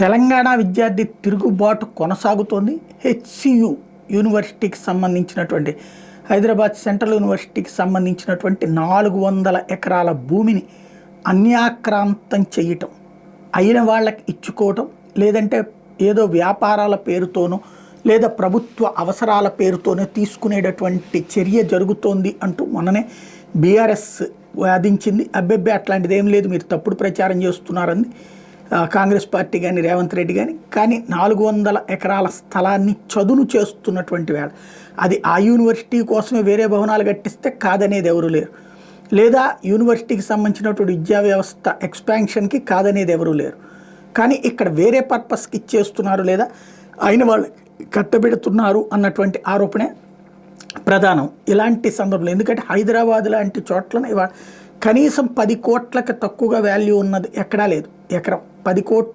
తెలంగాణ విద్యార్థి తిరుగుబాటు కొనసాగుతోంది. హెచ్సియు యూనివర్సిటీకి సంబంధించినటువంటి హైదరాబాద్ సెంట్రల్ యూనివర్సిటీకి సంబంధించినటువంటి నాలుగు వందల ఎకరాల భూమిని అన్యాక్రాంతం చేయటం అయిన వాళ్ళకి ఇచ్చుకోవటం లేదంటే ఏదో వ్యాపారాల పేరుతోనో లేదా ప్రభుత్వ అవసరాల పేరుతోనే తీసుకునేటటువంటి చర్య జరుగుతోంది అంటూ మొన్ననే బీఆర్ఎస్ వాదించింది. అబ్బెబ్బే అట్లాంటిది ఏం లేదు మీరు తప్పుడు ప్రచారం చేస్తున్నారని కాంగ్రెస్ పార్టీ కానీ రేవంత్ రెడ్డి కానీ కానీ నాలుగు వందల ఎకరాల స్థలాన్ని చదును చేస్తున్నటువంటి వేళ. అది ఆ యూనివర్సిటీ కోసమే వేరే భవనాలు కట్టిస్తే కాదనేది ఎవరు లేరు. లేదా యూనివర్సిటీకి సంబంధించినటువంటి విద్యా వ్యవస్థ ఎక్స్పాన్షన్కి కాదనేది ఎవరు లేరు. కానీ ఇక్కడ వేరే పర్పస్కి ఇచ్చేస్తున్నారు లేదా అయిన వాళ్ళు కట్టబెడుతున్నారు అన్నటువంటి ఆరోపణే ప్రధానం. ఇలాంటి సందర్భంలో ఎందుకంటే హైదరాబాద్ లాంటి చోట్లనే ఇవాళ కనీసం పది కోట్లకు తక్కువగా వాల్యూ ఉన్నది ఎక్కడా లేదు. ఎకరం. పది కోట్ల